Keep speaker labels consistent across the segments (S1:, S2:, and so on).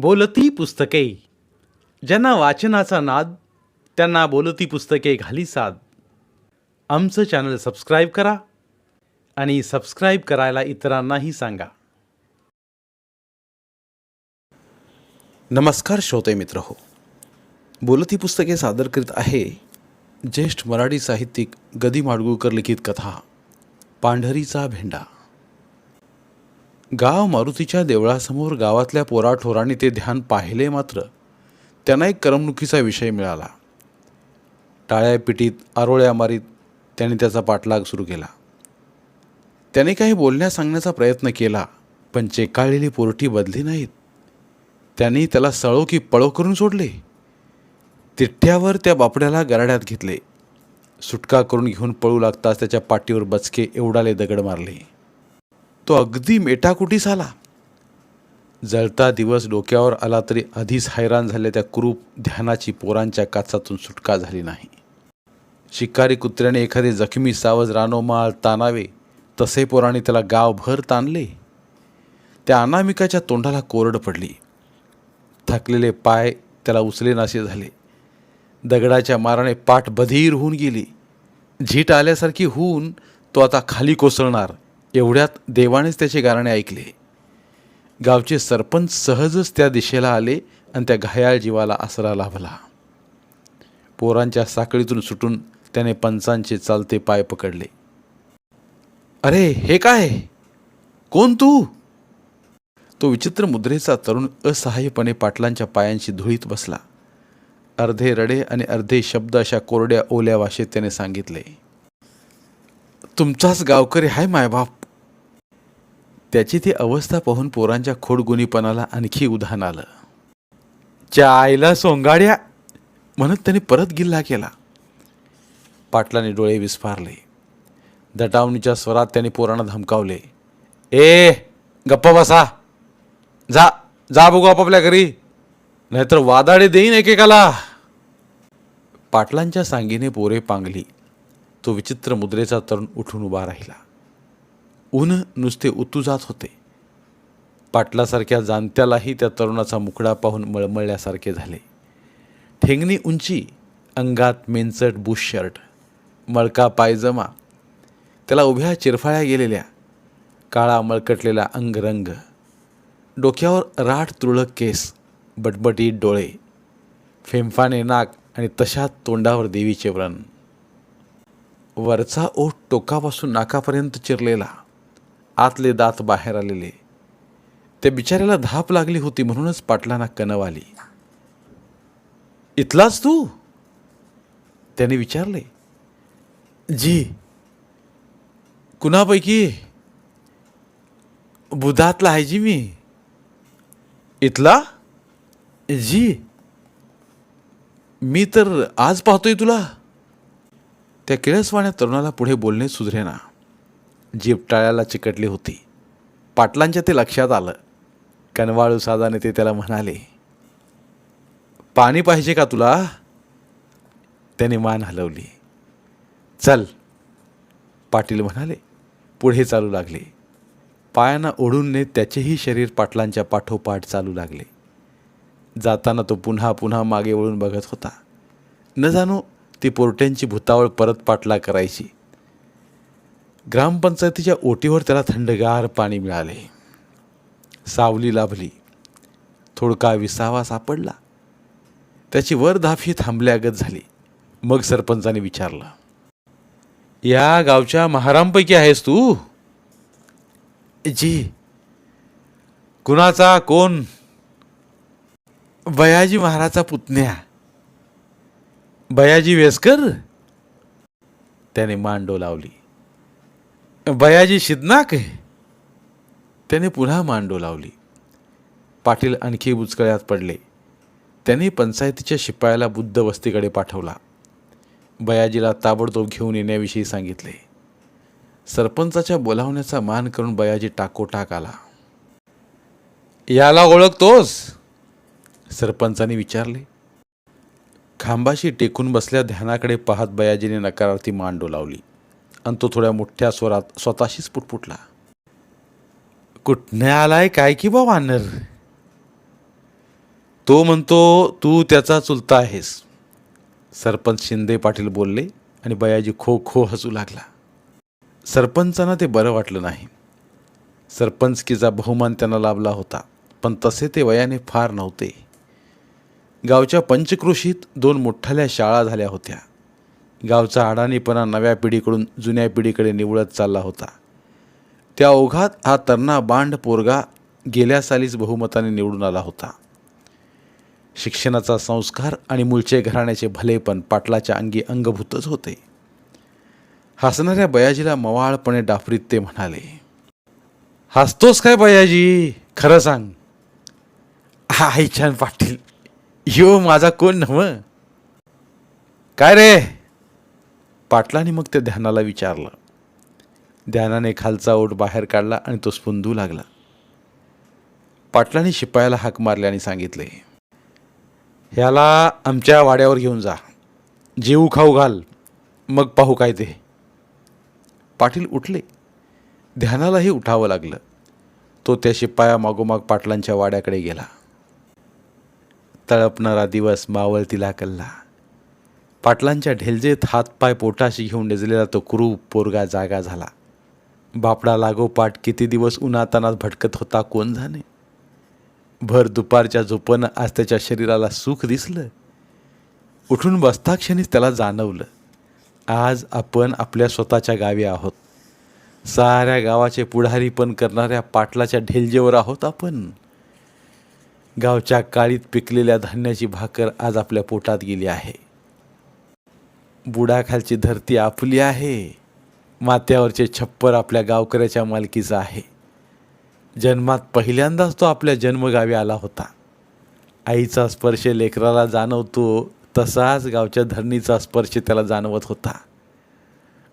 S1: बोलती पुस्तके. ज्यांना वाचनाचा नाद त्यांना बोलती पुस्तके घाली साद. आमचं चॅनल सबस्क्राईब करा आणि सबस्क्राईब करायला इतरांनाही सांगा. नमस्कार श्रोते मित्र हो. बोलती पुस्तके सादर करीत आहे ज्येष्ठ मराठी साहित्यिक गदी माडगुळकर लिखित कथा पांढरीचा भेंडा. गाव मारुतीच्या देवळासमोर गावातल्या पोराठोरांनी ते ध्यान पाहिले मात्र त्यांना एक करमणुकीचा विषय मिळाला. टाळ्या पिटीत आरोळ्या मारीत त्याने त्याचा पाठलाग सुरू केला. त्याने काही बोलण्या सांगण्याचा प्रयत्न केला पण चेकाळलेली पोरटी बदली नाहीत. त्यांनी त्याला सळो की पळो करून सोडले. तिठ्ठ्यावर त्या बापड्याला गराड्यात घेतले. सुटका करून घेऊन पळू लागताच त्याच्या पाठीवर बचके एवढाले दगड मारले. तो अगदी मेटाकुटीस आला. जळता दिवस डोक्यावर आला तरी आधीच हैराण झाले त्या कुरूप ध्यानाची पोरांच्या काचातून सुटका झाली नाही. शिकारी कुत्र्याने एखादे जखमी सावज रानोमाळ तानावे तसे पोराने त्याला गावभर ताणले. त्या अनामिकाच्या तोंडाला कोरड पडली. थकलेले पाय त्याला उचलेनासे झाले. दगडाच्या माराने पाठ बधीर होऊन गेली. झीट आल्यासारखी होऊन तो आता खाली कोसळणार. एवढ्यात देवानेच त्याचे गारणे ऐकले. गावचे सरपंच सहजच त्या दिशेला आले आणि त्या घायाळ जीवाला आसरा लाभला. पोरांच्या साखळीतून सुटून त्याने पंचांचे चालते पाय पकडले. अरे हे काय? कोण तू? तो विचित्र मुद्रेचा तरुण असहाय्यपणे पाटलांच्या पायांशी धुळीत बसला. अर्धे रडे आणि अर्धे शब्द अशा कोरड्या ओल्या भाषेत त्याने सांगितले तुमचाच गावकरी हाय मायबाप. त्याची ती अवस्था पाहून पोरांच्या खोडगुणीपणाला आणखी उधाण आलं. च्या आईला सोंगाड्या! म्हणत त्याने परत गिल्ला केला. पाटलाने डोळे विस्फारले. दटावणीच्या स्वरात त्याने पोरांना धमकावले. ए गप्पा बसा. जा जा बघू आपापल्या घरी. नाहीतर वादाडे देईन एकेकाला. पाटलांच्या सांगीने पोरे पांगली. तो विचित्र मुद्रेचा तरुण उठून उभा राहिला. ऊन नुसते उतू जात होते. पाटलासारख्या जाणत्यालाही त्या तरुणाचा मुखडा पाहून मळमळल्यासारखे झाले. ठेंगणी उंची अंगात मेंचट बुश शर्ट मळका पायजमा त्याला उभ्या चिरफाळ्या गेलेल्या काळा मळकटलेला अंगरंग डोक्यावर राठ तुरळक केस बटबटीत डोळे फेंफाने नाक आणि तशात तोंडावर देवीचे व्रण. वरचा ओठ टोकापासून नाकापर्यंत चिरलेला आतले दात बाहेर आलेले. त्या बिचाऱ्याला धाप लागली होती म्हणूनच पाटलांना कणव आली. इथलाच तू? त्याने विचारले. जी. कुणापैकी? बुधातला आहे जी मी. इथला? जी. मी तर आज पाहतोय तुला. त्या किळसवाण्या तरुणाला पुढे बोलणे सुधरेना. जीभ टाळ्याला चिकटली होती. पाटलांच्या ते लक्षात आलं. कनवाळू साधाने ते त्याला म्हणाले पाणी पाहिजे का तुला? त्याने मान हलवली. चल. पाटील म्हणाले पुढे चालू लागले. पायांना ओढून नेत त्याचेही शरीर पाटलांच्या पाठोपाठ चालू लागले. जाताना तो पुन्हा पुन्हा मागे वळून बघत होता. न जाणो ती पोरट्यांची भुतावळ परत पाटला करायची. ग्रामपंचायतीच्या ओटीवर त्याला थंडगार पाणी मिळाले. सावली लाभली. थोडका विसावा सापडला. त्याची वरधाफी थांबल्यागत झाली. मग सरपंचाने विचारलं या गावच्या महारामपैकी आहेस तू? जी. कुणाचा? कोण? बयाजी महाराजचा पुतण्या. बयाजी वेसकर? त्याने मांडो लावली. बयाजी शिदनाक त्याने पुन्हा मांडू लावली. पाटील आणखी बुचकळ्यात पडले. त्यांनी पंचायतीच्या शिपायाला बुद्ध वस्तीकडे पाठवला. बयाजीला ताबडतोब घेऊन येण्याविषयी सांगितले. सरपंचाच्या बोलावण्याचा मान करून बयाजी टाकोटाक आला. याला ओळखतोस? सरपंचाने विचारले. खांबाशी टेकून बसल्या ध्यानाकडे पाहत बयाजीने नकारार्थी मान डोलावली आणि तो थोड्या मोठ्या स्वरात स्वतःशीच पुटपुटला. कुठनं आलाय काय की बा वानर? तो म्हणतो तू त्याचा चुलता आहेस. सरपंच शिंदे पाटील बोलले आणि बयाजी खो खो हसू लागला. सरपंचांना ते बरं वाटलं नाही. सरपंचकीचा बहुमान त्यांना लाभला होता पण तसे ते वयाने फार नव्हते. गावच्या पंचकृषीत दोन मोठ्याल्या शाळा झाल्या होत्या. गावचा अडाणीपणा नव्या पिढीकडून जुन्या पिढीकडे निवळत चालला होता. त्या ओघात हा तरणा बांड पोरगा गेल्या सालीच बहुमताने निवडून आला होता. शिक्षणाचा संस्कार आणि मूळचे घराण्याचे भलेपण पाटलाच्या अंगी अंगभूतच होते. हसणाऱ्या बयाजीला मवाळपणे डाफरीत ते म्हणाले हसतोस काय बयाजी? खरं सांग. हा छान पाटील यो माझा कोण नव काय रे? पाटलाने मग त्या ध्यानाला विचारलं. ध्यानाने खालचा ओट बाहेर काढला आणि तो स्पुंदू लागला. पाटलाने शिपायाला हाक मारले आणि सांगितले ह्याला आमच्या वाड्यावर घेऊन जा. जेऊ खाऊ घाल. मग पाहू काय ते. पाटील उठले. ध्यानालाही उठावं लागलं. तो त्या शिपाया मागोमाग पाटलांच्या वाड्याकडे गेला. तळपणारा दिवस मावळतीला कल्ला. पाटलांच्या ढेलजेत हातपाय पोटाशी घेऊन डेजलेला तो कुरूप पोरगा जागा झाला. बापडा लागोपाठ किती दिवस उन्हातानात भटकत होता कोण झाले भर दुपारच्या झोपनं आज त्याच्या शरीराला सुख दिसलं. उठून बसता क्षणीच त्याला जाणवलं. आज आपण आपल्या स्वतःच्या गावी आहोत. साऱ्या गावाचे पुढारी पण करणाऱ्या पाटलाच्या ढेलजेवर आहोत आपण. गावच्या काळीत पिकलेल्या धान्याची भाकर आज आपल्या पोटात गेली आहे. बुडाखालची धरती आपली आहे. माथ्यावरचे छप्पर आपल्या गावकऱ्याच्या मालकीचं आहे. जन्मात पहिल्यांदाच तो आपल्या जन्मगावी आला होता. आईचा स्पर्श लेकराला जाणवतो तसाच गावच्या धरणीचा स्पर्श त्याला जाणवत होता.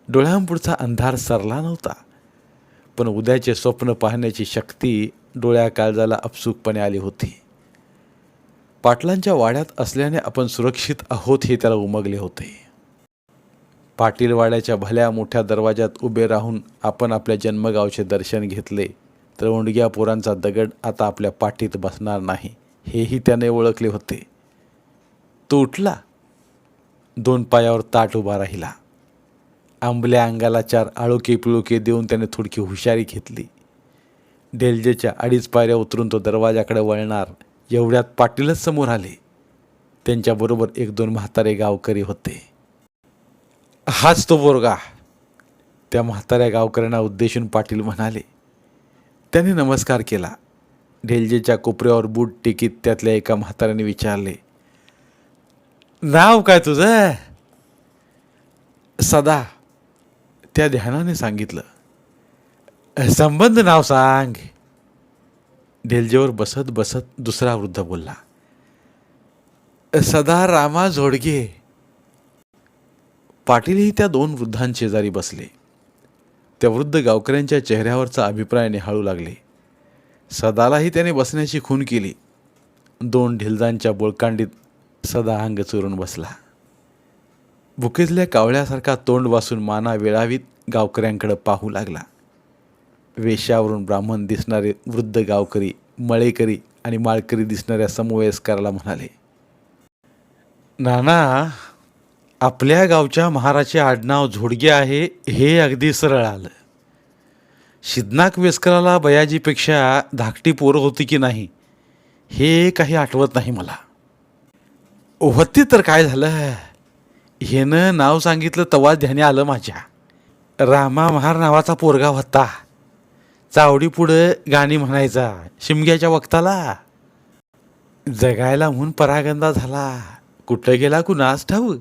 S1: डोळ्यांपुढचा अंधार सरला नव्हता. पण उद्याचे स्वप्न पाहण्याची शक्ती डोळ्या काळजाला अपसूकपणे आली होती. पाटलांच्या वाड्यात असल्याने आपण सुरक्षित आहोत हे त्याला उमगले होते. पाटीलवाड्याच्या भल्या मोठ्या दरवाजात उभे राहून आपण आपल्या जन्मगावचे दर्शन घेतले. तर ओंडग्या पोरांचा दगड आता आपल्या पाठीत बसणार नाही. हेही त्याने ओळखले होते. तो उठला. दोन पायावर ताट उभा राहिला. आंबल्या अंगाला चार आळोके पिळोके देऊन त्याने थोडकी हुशारी घेतली. डेलजेच्या अडीच पायऱ्या उतरून तो दरवाजाकडे वळणार. एवढ्यात पाटीलच समोर आले. त्यांच्याबरोबर एक दोन म्हातारे गावकरी होते. हाच तो बोरगा त्या म्हाताऱ्या गावकऱ्यांना उद्देशून पाटील म्हणाले त्याने नमस्कार केला. ढेलजेच्या कोपऱ्यावर बूट टिकीत त्यातल्या एका म्हाताऱ्याने विचारले नाव काय तुझं? सदा. त्या ध्यानाने सांगितलं संबंध नाव सांग. ढेलजेवर बसत बसत दुसरा वृद्ध बोलला सदा रामा झोडगे. पाटीलही त्या दोन वृद्धांशेजारी बसले. त्या वृद्ध गावकऱ्यांच्या चेहऱ्यावरचा अभिप्राय निहाळू लागले. सदालाही त्याने बसण्याची खून केली. दोन ढिलजांच्या बोळकांडीत सदा अंग चोरून बसला. भुकेजल्या कावळ्यासारखा तोंड वासून माना वेळावीत गावकऱ्यांकडे पाहू लागला. वेशावरून ब्राह्मण दिसणारे वृद्ध गावकरी मळेकरी आणि माळकरी दिसणाऱ्या समवयस्काराला म्हणाले नाना आपल्या गावच्या महाराचे आडनाव झोडगे आहे हे अगदी सरळ आलं. शिदनाक वेस्कराला बयाजीपेक्षा धाकटी पोरं होती की नाही हे काही आठवत नाही मला. होती तर काय झालं? हेनं नाव सांगितलं तवा ध्याने आलं माझ्या. रामा महार नावाचा पोरगा होता. चावडी पुढं गाणी म्हणायचा शिमग्याच्या वक्ताला. जगायला म्हणून परागंदा झाला. कुठं गेला कुणास ठाऊक?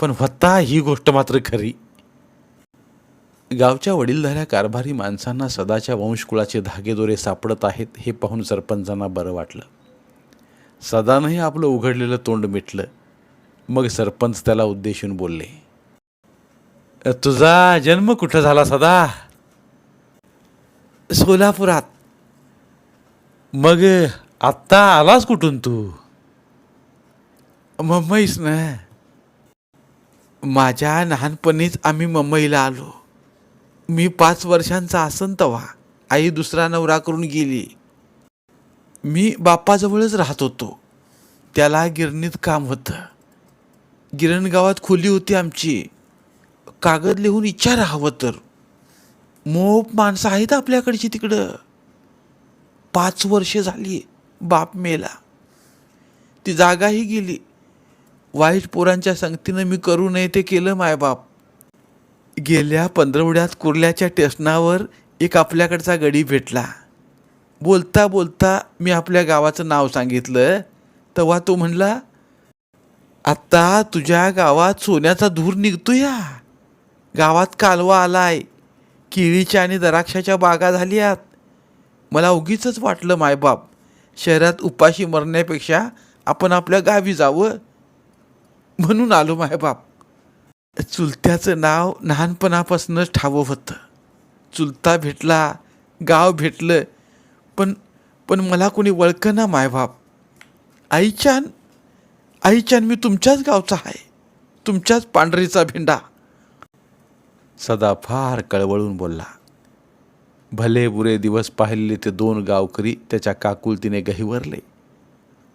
S1: पण वत्ता ही गोष्ट मात्र खरी. गावच्या वडीलधाऱ्या कारभारी माणसांना सदाच्या वंशकुळाचे धागेदोरे सापडत आहेत हे पाहून सरपंचांना बरं वाटलं. सदानंही आपलं उघडलेलं तोंड मिटलं. मग सरपंच त्याला उद्देशून बोलले तुझा जन्म कुठं झाला सदा? सोलापुरात. मग आत्ता आलास कुठून तू? मुंबईस ना. माझ्या लहानपणीच आम्ही मुंबईला आलो. मी पाच वर्षांचा असन तवा आई दुसरा नवरा करून गेली. मी बापाजवळच राहत होतो. त्याला गिरणीत काम होतं. गिरण गावात खोली होती आमची. कागद लिहून इच्छा राहावं तर. मोप माणसं आहेत आपल्याकडची तिकडं. पाच वर्षे झाली बाप मेला. ती जागाही गेली. वाईट पोरांच्या संगतीनं मी करू नये ते केलं मायबाप गेल्या पंधरवड्यात कुर्ल्याच्या टेशनावर एक आपल्याकडचा गडी भेटला. बोलता बोलता मी आपल्या गावाचं नाव सांगितलं. तेव्हा तो म्हणला आत्ता तुझ्या गावात सोन्याचा धूर निघतो या गावात कालवा आलाय. केळीच्या आणि दराक्षाच्या बागा झाल्यात. मला उगीच वाटलं मायबाप शहरात उपाशी मरण्यापेक्षा आपण आपल्या गावी जावं. म्हणून आलो मायबाप चुलत्याचं नाव लहानपणापासूनच ठावं होतं. चुलता भेटला गाव भेटलं पण पण मला कोणी वळकं ना मायबाप आईच्यान आईच्यान मी तुमच्याच गावचा आहे. तुमच्याच पांढरीचा भेंडा. सदा फार कळवळून बोलला. भले बुरे दिवस पाहिलेले ते दोन गावकरी त्याच्या काकुलतीने गहिवरले.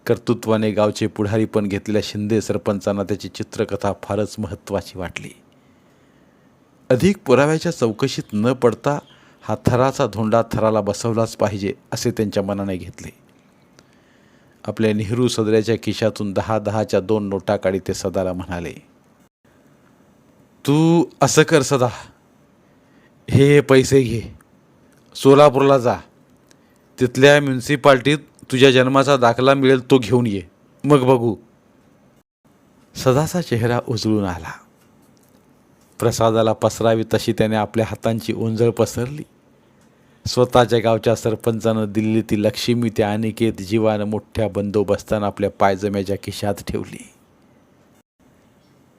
S1: कर्तृत्वाने गावचे पुढारी पण घेतलेल्या शिंदे सरपंचांना त्याची चित्रकथा फारच महत्त्वाची वाटली. अधिक पुराव्याच्या चौकशीत न पडता हा थराचा धोंडा थराला बसवलाच पाहिजे असे त्यांच्या मनाने घेतले. आपल्या नेहरू सदऱ्याच्या खिशातून दहा दहाच्या दोन नोटा काढी ते सदाला म्हणाले तू असं कर सदा. हे पैसे घे. सोलापूरला जा. तिथल्या म्युन्सिपाल्टीत तुझ्या जन्माचा दाखला मिळेल तो घेऊन ये. मग बघू. सदाचा चेहरा उजळून आला. प्रसादाला पसरावी तशी त्याने आपल्या हातांची ओंजळ पसरली. स्वतःच्या गावच्या सरपंचानं दिल्ली ती लक्ष्मी त्या अनिकेत जीवानं मोठ्या बंदोबस्तानं आपल्या पायजम्याच्या खिशात ठेवली.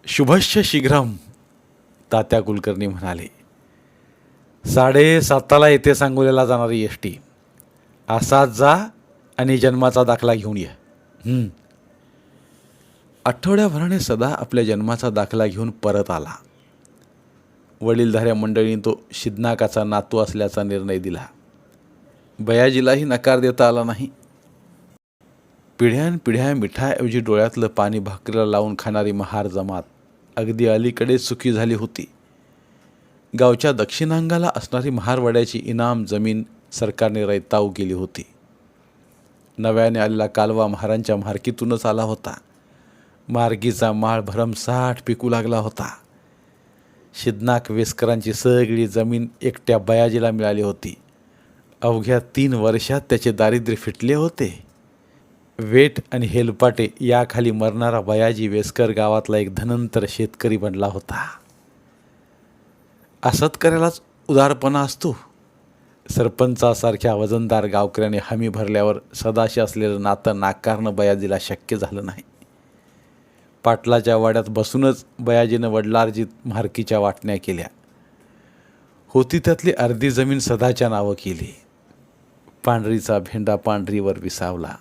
S1: शुभश्च शीघ्रम तात्या कुलकर्णी म्हणाले. साडेसाताला येथे सांगोल्याला जाणारी एस टी असाच जा आणि जन्माचा दाखला घेऊन ये. आठवड्याभराने सदा आपल्या जन्माचा दाखला घेऊन परत आला. वडीलधाऱ्या मंडळीने तो शिदनाकाचा नातू असल्याचा निर्णय दिला. बयाजीलाही नकार देता आला नाही. पिढ्यानपिढ्या मिठाऐवजी डोळ्यातलं पाणी भाकरीला लावून खाणारी महार जमात अगदी अलीकडे सुखी झाली होती. गावच्या दक्षिणांगाला असणारी महारवाड्याची इनाम जमीन सरकारने रैताव केली होती. नव्याने आलेला कालवा महारांच्या मार्कीतूनच आला होता. मार्गीचा माळ भरमसाठ पिकू लागला होता. शिदनाक वेस्करांची सगळी जमीन एकट्या बयाजीला मिळाली होती. अवघ्या तीन वर्षात त्याचे दारिद्र्य फिटले होते. वेट आणि हेलपाटे याखाली मरणारा बयाजी वेस्कर गावातला एक धनंतर शेतकरी बनला होता. असत्कऱ्यालाच उदारपणा असतो. सरपंचासारख्या वजनदार गावकऱ्याने हमी भरल्यावर सदाशी असलेलं नातं नाकारणं बयाजीला शक्य झालं नाही. पाटलाच्या वाड्यात बसूनच बयाजीनं वडलार्जित म्हारकीच्या वाटण्या केल्या. होती त्यातली अर्धी जमीन सदाच्या नावं केली. पांढरीचा भेंडा पांढरीवर विसावला.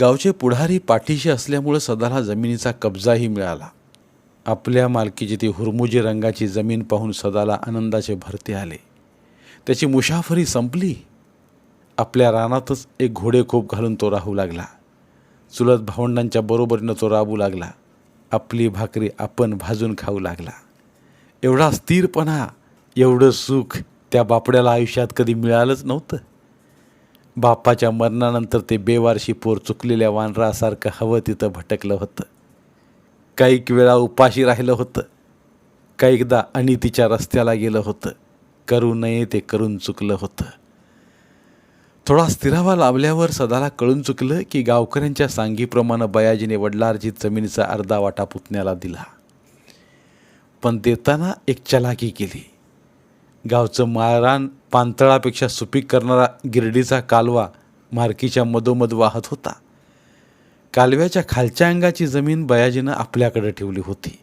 S1: गावचे पुढारी पाठीशी असल्यामुळं सदाला जमिनीचा कब्जाही मिळाला. आपल्या मालकीची ती हुरमुजी रंगाची जमीन पाहून सदाला आनंदाचे भरते आले. त्याची मुसाफरी संपली. आपल्या रानातच एक घोडेखोप घालून तो राहू लागला. चुलत भावंडांच्या बरोबरीनं तो राबू लागला. आपली भाकरी आपण भाजून खाऊ लागला. एवढा स्थिरपणा एवढं सुख त्या बापड्याला आयुष्यात कधी मिळालंच नव्हतं. बापाच्या मरणानंतर ते बेवारशी पोर चुकलेल्या वानरासारखं हवं तिथं भटकलं होतं. कैक वेळा उपाशी राहिलं होतं. काहीकदा अनितीच्या रस्त्याला गेलं होतं. करू नये ते करून चुकलं होतं. थोडा स्थिरावा लाभल्यावर सदाला कळून चुकलं की गावकऱ्यांच्या सांगीप्रमाणे बयाजीने वडलार्जित जमिनीचा अर्धा वाटा पुतण्याला दिला. पण देताना एक चलाकी केली. गावचं माळरान पांतळापेक्षा सुपीक करणारा गिरडीचा कालवा मार्कीच्या मधोमध वाहत होता. कालव्याच्या खालच्या अंगाची जमीन बयाजीनं आपल्याकडे ठेवली होती.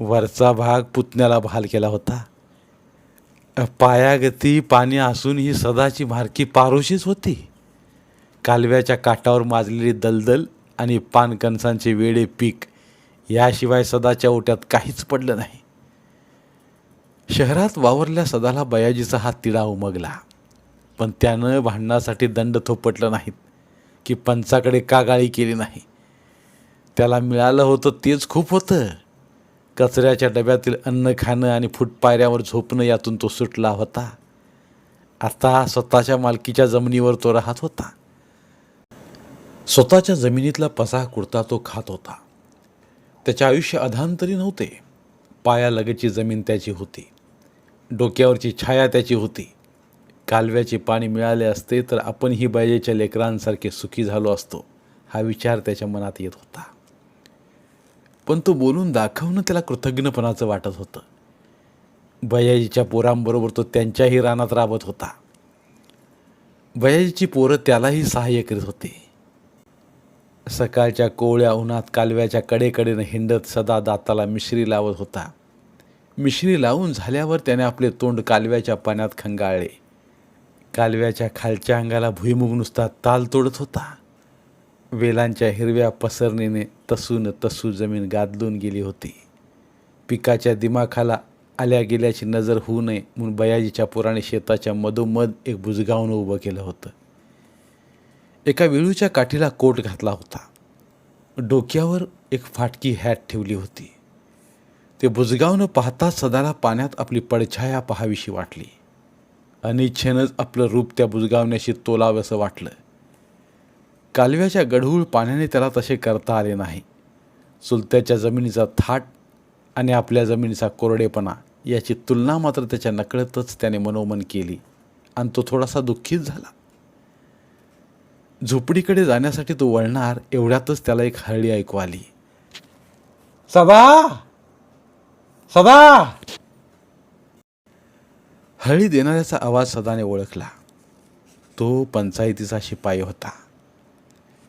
S1: वरचा भाग पुतण्याला बहाल केला होता. पायागती पाणी असून ही सदाची मारकी पारोशीच होती. कालव्याच्या काठावर माजलेली दलदल आणि पानकणसांचे वेडे पीक याशिवाय सदाच्या ओट्यात काहीच पडलं नाही. शहरात वावरल्या सदाला बयाजीचा हा तिढा उमगला पण त्यानं भांडणासाठी दंड थोपटलं नाहीत की पंचाकडे का गाळी केली नाही. त्याला मिळालं होतं तेच खूप होतं. कचऱ्याच्या डब्यातील अन्न खाणं आणि फुटपायऱ्यावर झोपणं यातून तो सुटला होता. आता स्वतःच्या मालकीच्या जमिनीवर तो राहत होता. स्वतःच्या जमिनीतला पसा कुर्ता तो खात होता. त्याचे आयुष्य अधांतरी नव्हते. पायालगतची जमीन त्याची होती. डोक्यावरची छाया त्याची होती. कालव्याचे पाणी मिळाले असते तर आपणही बायजेच्या लेकरांसारखे सुखी झालो असतो हा विचार त्याच्या मनात येत होता. पण तो बोलून दाखवणं त्याला कृतज्ञपणाचं वाटत होतं. बयाजीच्या पोरांबरोबर तो त्यांच्याही रानात राबत होता. बयाजीची पोरं त्यालाही सहाय्य करीत होते. सकाळच्या कोवळ्या उन्हात कालव्याच्या कडेकडेनं हिंडत सदा दाताला मिश्री लावत होता. मिश्री लावून झाल्यावर त्याने आपले तोंड कालव्याच्या पाण्यात खंगाळले. कालव्याच्या खालच्या अंगाला भुईमुग नुसता ताल तोडत होता. वेलांच्या हिरव्या पसरणीने तसून तसू जमीन गादलून गेली होती. पिकाच्या दिमाखाला आल्या गेल्याची नजर होऊ नये म्हणून बयाजीच्या पुराणे शेताच्या मधोमध एक बुजगावनं उभं केलं होतं. एका विळूच्या काठीला कोट घातला होता. डोक्यावर एक फाटकी हॅट ठेवली होती. ते बुजगावनं पाहता सदाला पाण्यात आपली पडछाया पाहावीशी वाटली. अनिच्छेनंच आपलं रूप त्या बुजगावण्याशी तोलावंसं वाटलं. कालव्याच्या गढूळ पाण्याने त्याला तसे करता आले नाही. चुलत्याच्या जमिनीचा थाट आणि आपल्या जमिनीचा कोरडेपणा याची तुलना मात्र त्याच्या नकळतच त्याने मनोमन केली आणि तो थोडासा दुःखीत झाला. झोपडीकडे जाण्यासाठी तो वळणार एवढ्यातच त्याला एक हरळी ऐकू आली. सदा! सदा! हळी देणाऱ्याचा आवाज सदाने ओळखला. तो पंचायतीचा शिपाई होता.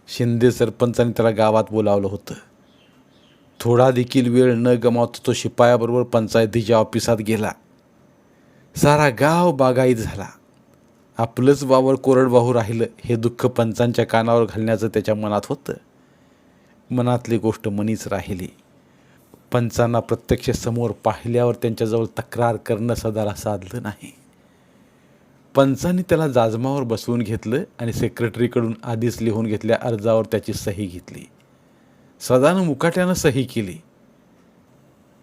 S1: शिंदे सरपंचाने त्याला गावात बोलावलं होतं. थोडा देखील वेळ न गमावता तो शिपायाबरोबर पंचायतीच्या ऑफिसात गेला. सारा गाव बागायत झाला. आपलंच वावर कोरडवाहू राहिलं हे दुःख पंचांच्या कानावर घालण्याचं त्याच्या मनात होतं. मनातली गोष्ट मनीच राहिली. पंचांना प्रत्यक्ष समोर पाहिल्यावर त्यांच्याजवळ तक्रार करणं सदाला साधलं नाही. पंचांनी त्याला जाजमावर बसवून घेतलं आणि सेक्रेटरीकडून आधीच लिहून घेतल्या अर्जावर त्याची सही घेतली. सदानं मुकाट्यानं सही केली.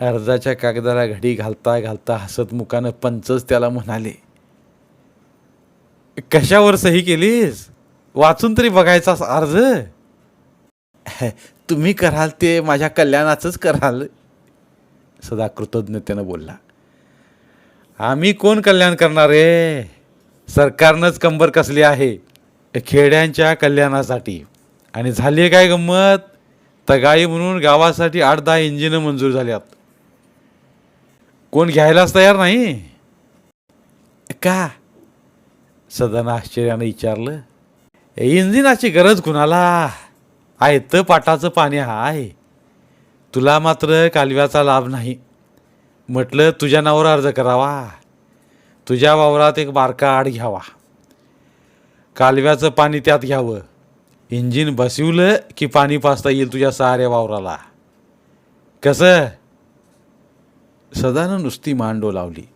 S1: अर्जाच्या कागदाला घडी घालता घालता हसत मुखानं पंचच त्याला म्हणाले कशावर सही केलीस? वाचून तरी बघायचा अर्ज. तुम्ही कराल ते माझ्या कल्याणाचंच कराल. सदा कृतज्ञतेनं बोलला आम्ही कोण कल्याण करणार रे? सरकारनंच कंबर कसली आहे? खेड्यांच्या कल्याणासाठी. आणि झाली आहे काय गंमत? तगाई म्हणून गावासाठी आठ दहा इंजिनं मंजूर झाल्यात. कोण घ्यायलाच तयार नाही? का? सदन आश्चर्यानं विचारलं. इंजिनाची गरज कुणाला? आहे तर पाटाचं पाणी आहे तुला मात्र कालव्याचा लाभ नाही. म्हटलं तुझ्या नावावर अर्ज करावा. तुझ्या वावरात एक बारका आड घ्यावा. कालव्याचं पाणी त्यात घ्यावं. इंजिन बसवलं की पाणी पाचता येईल तुझ्या साऱ्या वावराला. कसं? सदानं नुसती मांडो लावली.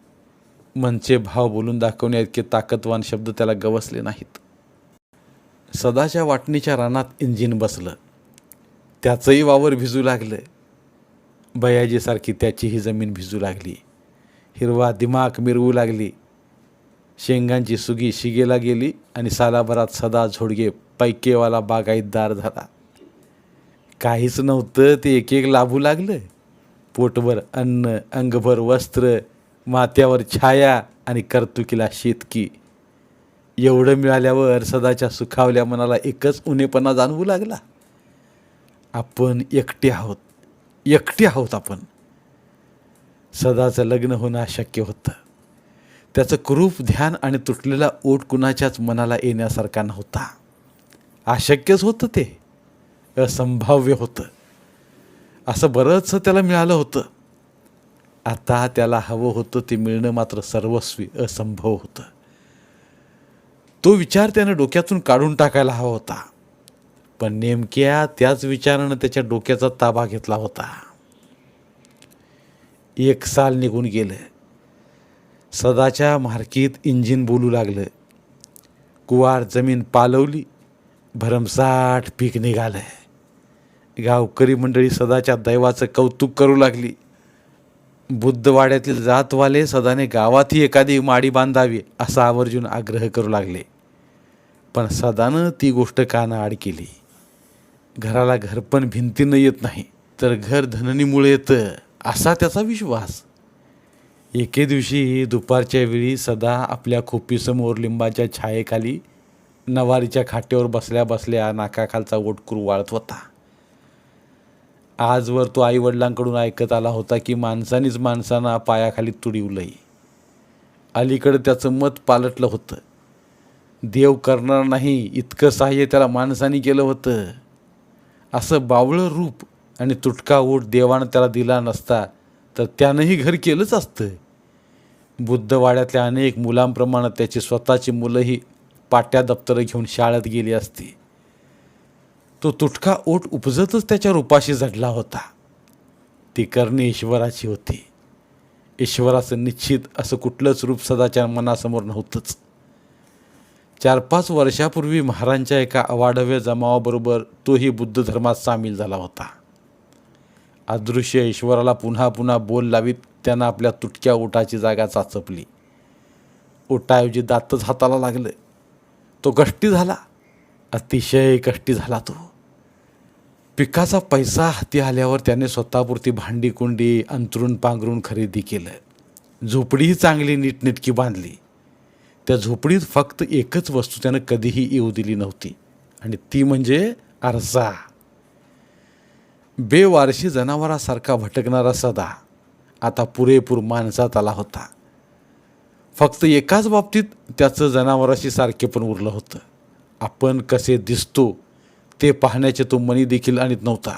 S1: मनचे भाव बोलून दाखवण्या इतके ताकदवान शब्द त्याला गवसले नाहीत. सदाच्या वाटणीच्या रानात इंजिन बसलं. त्याचंही वावर भिजू लागलं. बयाजीसारखी त्याचीही जमीन भिजू लागली. हिरवा दिमाग मिरवू लागली. शेंगांची सुगी शिगेला गेली आणि सालाभरात सदा झोडगे पैकेवाला बागायतदार झाला. काहीच नव्हतं ते एक एक लाभू लागलं. पोटभर अन्न अंगभर वस्त्र माथ्यावर छाया आणि कर्तुकीला शेतकी. एवढं मिळाल्यावर सदाच्या सुखावल्या मनाला एकच उणेपणा जाणवू लागला. आपण एकटे आहोत एकटे आहोत आपण. सदाचं लग्न होणं अशक्य होतं. त्याचं कुरूप ध्यान आणि तुटलेला ओट कुणाच्याच मनाला येण्यासारखा नव्हता. अशक्यच होतं ते. असंभाव्य होतं. असं बरंचसं त्याला मिळालं होतं. आता त्याला हवं होतं ते मिळणं मात्र सर्वस्वी असंभव होतं. तो विचार त्यानं डोक्यातून काढून टाकायला हवा होता. पण नेमक्या त्याच विचारानं त्याच्या डोक्याचा ताबा घेतला होता. एक साल निघून गेलं. सदाच्या मार्कीत इंजिन बोलू लागलं. कुवार जमीन पालवली भरमसाठ पीक निघालं. गावकरी मंडळी सदाच्या दैवाचं कौतुक करू लागली. बुद्धवाड्यातील जातवाले सदाने गावातही एखादी माडी बांधावी असा आवर्जून आग्रह करू लागले. पण सदानं ती गोष्ट काना आड केली. घराला घरपण भिंतीनं येत नाही तर घर धननीमुळे येतं. असा त्याचा विश्वास. एके दिवशी दुपारच्या वेळी सदा आपल्या खोपीसमोर लिंबाच्या छायेखाली नवारीच्या खाट्यावर बसल्या बसल्या नाकाखालचा ओटकूर वाळत होता. आजवर तो आईवडिलांकडून ऐकत आला होता की माणसानीच माणसांना पायाखाली तुडिवलंय अलीकडं त्याचं मत पालटलं होतं. देव करणार नाही इतकं सहाय्य त्याला माणसाने केलं होतं. असं बावळं रूप आणि तुटका ओठ देवानं त्याला दिला नसता तर त्यानंही घर केलंच असतं बुद्धवाड्यातल्या अनेक मुलांप्रमाणे त्याची स्वतःची मुलंही पाट्या दप्तरं घेऊन शाळेत गेली असती. तो तुटका ओठ उपजतच त्याच्या रूपाशी जडला होता. ती करणे ईश्वराची होती. ईश्वराचं निश्चित असं कुठलंच रूप सदाच्या मनासमोर नव्हतंच. चार पाच वर्षापूर्वी महाराजांच्या एका अवाढव्य जमावाबरोबर तोही बुद्ध धर्मात सामील झाला होता. अदृश्य ईश्वराला पुन्हा पुन्हा बोल लावीत त्यानं आपल्या तुटक्या ओठाची जागा चाचपली. ओटाऐवजी दातच हाताला लागलं. तो कष्टी झाला. अतिशय कष्टी झाला तो. पिकाचा पैसा हाती आल्यावर त्याने स्वतःपुरती भांडी कुंडी अंतरून पांघरून खरेदी केलं. झोपडीही चांगली नीटनेटकी बांधली. त्या झोपडीत फक्त एकच वस्तू त्यानं कधीही येऊ दिली नव्हती. आणि ती म्हणजे आरसा. बेवारशी जनावरासारखा भटकणारा सदा आता पुरेपूर माणसात आला होता. फक्त एकाच बाबतीत त्याचं जनावराशी सारखे पण उरलं होतं. आपण कसे दिसतो ते पाहण्याचे तो मनी देखील आणत नव्हता.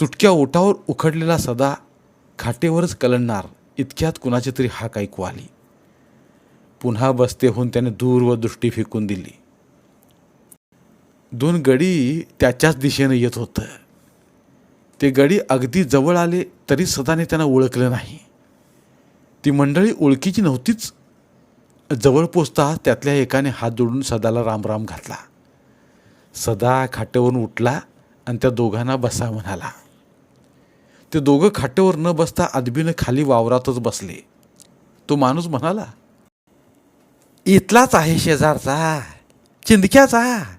S1: तुटक्या ओठावर उखडलेला सदा खाटेवरच कलंडणार इतक्यात कुणाची तरी हाक ऐकू आली. पुन्हा बसते होऊन त्याने दूर व दृष्टी फेकून दिली. दोन गडी त्याच्याच दिशेनं येत होतं. ते गडी अगदी जवळ आले तरी सदाने त्यांना ओळखलं नाही. ती मंडळी ओळखीची नव्हतीच. जवळ पोचता त्यातल्या एकाने हात जोडून सदाला रामराम घातला. सदा खाट्यावरून उठला आणि त्या दोघांना बसा म्हणाला. ते दोघं खाट्यावर न बसता अदबीनं खाली वावरातच बसले. तो माणूस म्हणाला इथलाच आहे शेजारचा चिंदक्याचा.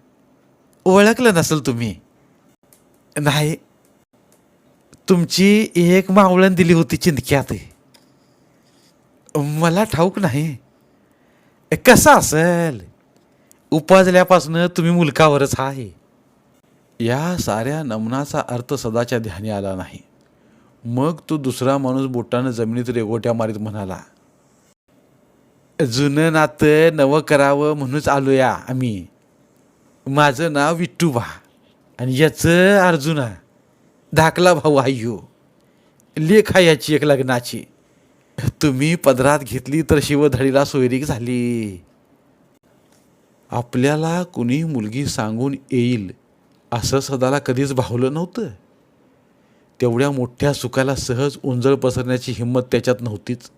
S1: ओळखलं नसेल तुम्ही. नाही तुमची एक मावळण दिली होती चिंदक्यात. मला ठाऊक नाही. कसं असेल? उपाजल्यापासून तुम्ही मुलकावरच आहे. या साऱ्या नमनाचा अर्थ सदाच्या ध्यानी आला नाही. मग तो दुसरा माणूस बोटानं जमिनीत रेगोट्या मारीत म्हणाला जुनं नातं नवं करावं म्हणूनच आलोया आम्ही. माझं नाव विठ्ठूबा. आणि याचं अर्जुना धाकला भाऊ आय्यो. लेख आहे याची एक लग्नाची. तुम्ही पदरात घेतली तर शिवधडीला सोयरीक झाली. आपल्याला कुणी मुलगी सांगून येईल असं सदाला कधीच भावलं नव्हतं. तेवढ्या मोठ्या सुखाला सहज उंजळ पसरण्याची हिंमत त्याच्यात नव्हतीच.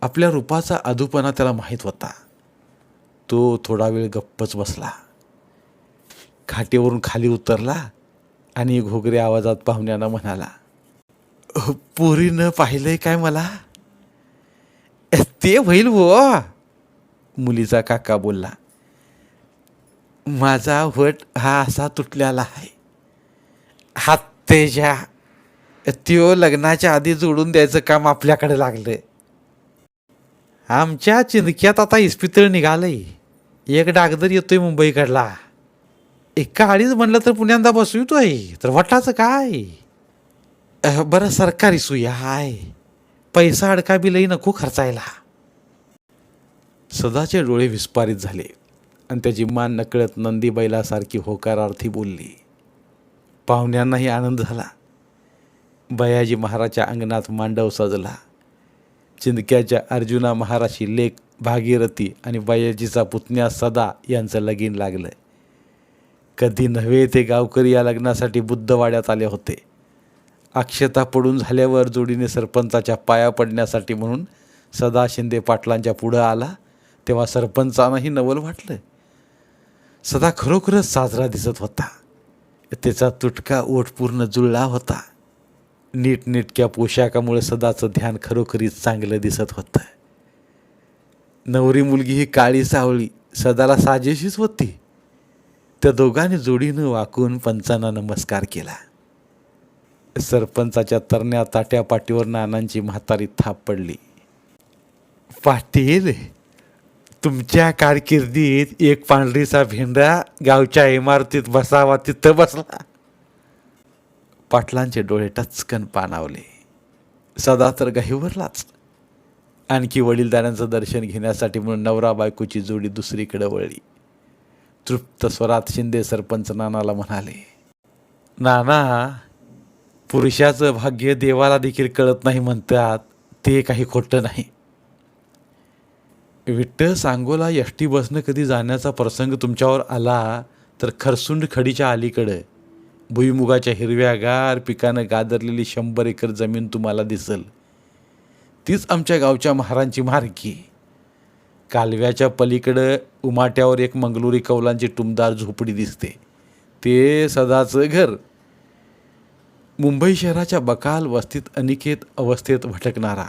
S1: आपल्या रूपाचा अधूपणा त्याला माहीत होता. तो थोडा वेळ गप्पच बसला. खाटेवरून खाली उतरला आणि घोगरे आवाजात पाहुण्यानं म्हणाला पोरीनं पाहिलंय काय मला? ते होईल व. मुलीचा काका बोलला माझा वट हा असा तुटलेला आहे. हात तेजा त्यो लग्नाच्या आधी जोडून द्यायचं काम आपल्याकडे लागलं आमच्या चिंदक्यात आता इस्पितळ निघालंय. एक डागदर येतोय मुंबईकडला. एका आळीच म्हणलं तर पुण्यांदा बसवितोय तर वटाचं काय? बरं सरकारी सुया हाय. पैसा अडका बिलही नको खर्चायला. सदाचे डोळे विस्फारित झाले आणि त्याची मान नकळत नंदी बैलासारखी होकारार्थी बोलली. पाहुण्यांनाही आनंद झाला. बयाजी महाराजच्या अंगणात मांडव सजला. चिंदक्याच्या अर्जुना महाराशी लेख भागीरथी आणि बयाजीचा पुतण्या सदा यांचं लगीन लागलं कधी नव्हे ते गावकरी या लग्नासाठी बुद्धवाड्यात आले होते. अक्षता पडून झाल्यावर जोडीने सरपंचाच्या पाया पडण्यासाठी म्हणून सदा शिंदे पाटलांच्या पुढं आला तेव्हा सरपंचानंही नवल वाटलं. सदा खरोखरच साजरा दिसत होता. त्याचा तुटका ओठ पूर्ण जुळला होता. नीटनेटक्या पोशाखामुळे सदाचं ध्यान खरोखरीच चांगलं दिसत होतं. नवरी मुलगी ही काळी सावळी सदाला साजेशीच होती. त्या दोघांनी जोडीनं वाकून पंचांना नमस्कार केला. सरपंचाच्या तरण्या ताट्या पाठीवर नानांची म्हातारी थाप पडली. पाटील तुमच्या कारकिर्दीत एक पांढरीचा भेंडा गावच्या इमारतीत बसावा तिथं बसला. पाटलांचे डोळे टचकन पाणावले. सदा तर गहिवरलाच. आणखी वडीलदारांचं दर्शन घेण्यासाठी म्हणून नवरा बायकोची जोडी दुसरीकडे वळली. तृप्त स्वरात शिंदे सरपंच नानाला म्हणाले नाना पुरुषाचं भाग्य देवाला देखील कळत नाही म्हणतात ते काही खोटं नाही. विठ्ठल सांगोला यष्टी बसनं कधी जाण्याचा प्रसंग तुमच्यावर आला तर खरसुंड खडीच्या अलीकडं भुईमुगाच्या हिरव्यागार पिकानं गादरलेली शंभर एकर जमीन तुम्हाला दिसल. तीच आमच्या गावच्या महारांची मार्गी कालव्याच्या पलीकडं उमाट्यावर एक मंगलोरी कौलांची टुमदार झोपडी दिसते. ते सदाचं घर. मुंबई शहराच्या बकाल वस्तीत अनिकेत अवस्थेत भटकणारा.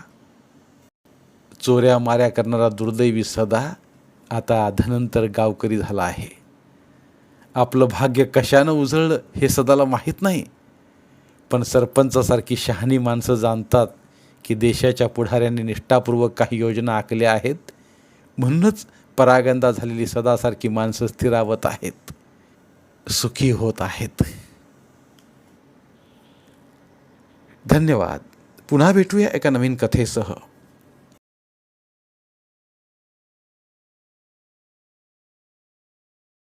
S1: चोऱ्या माऱ्या करणारा दुर्दैवी सदा आता धनंतर गावकरी झाला आहे. आपलं भाग्य कशानं उजळलं हे सदाला माहीत नाही. पण सरपंचासारखी शहाणी माणसं जाणतात की देशाच्या पुढाऱ्यांनी निष्ठापूर्वक काही योजना आखल्या आहेत म्हणूनच परागंदा झालेली सदासारखी माणसं स्थिरावत आहेत. सुखी होत आहेत. धन्यवाद. पुन्हा भेटूया एका नवीन कथेसह.